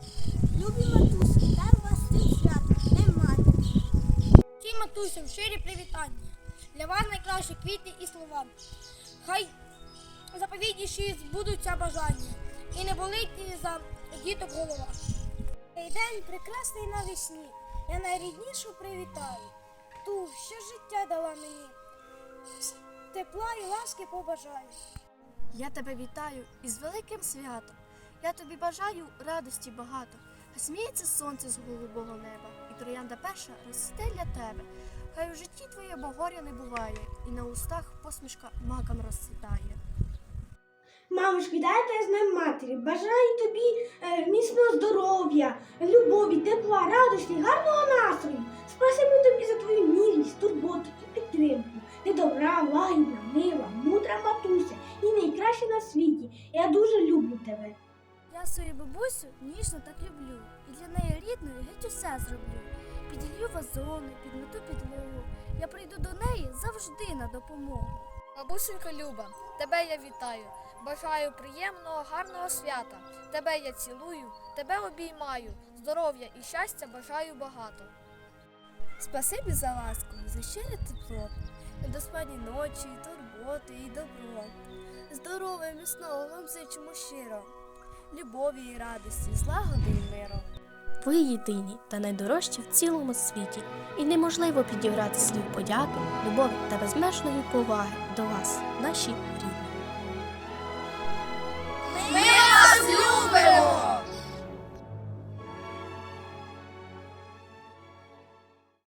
Любі матусі, вітаю вас з цим святом, Днем матері. Всім матусям щирі привітання. Для вас найкращі квіти і слова. Хай заповідніші збудуться бажання. І не болить ні за діток голова. Цей день прекрасний навесні. Я найріднішу привітаю. Ту, що життя дала мені. Тепла і ласки побажаю. Я тебе вітаю із великим святом. Я тобі бажаю радості багато. Хай сміється сонце з голубого неба, і троянда перша росте для тебе. Хай у житті твоєму горя не буває, і на устах посмішка маком розцвітає. Мамочки, вітаю з Днем матері. Бажаю тобі е, міцного здоров'я, любові, тепла, радості, гарного настрою. Спасибі тобі за твою ніжність, турботу і підтримку. Ти добра, лагідна, мила, мудра матуся і найкраща на світі. Я дуже люблю тебе. Я свою бабусю ніжно так люблю. І для неї рідною геть усе зроблю. Піділью вазони, підмету підлогу. Я прийду до неї завжди на допомогу. Бабусенька Люба, тебе я вітаю. Бажаю приємного, гарного свята. Тебе я цілую, тебе обіймаю. Здоров'я і щастя бажаю багато. Спасибі за ласку, за щире тепло, недоспані ночі, і турботи і добро. Здоров'я міцного вам зичимо щиро, любові і радості, злагоди і миру. Ви єдині та найдорожчі в цілому світі, і неможливо підібрати слів подяки, любові та безмежної поваги до вас, наші рідні.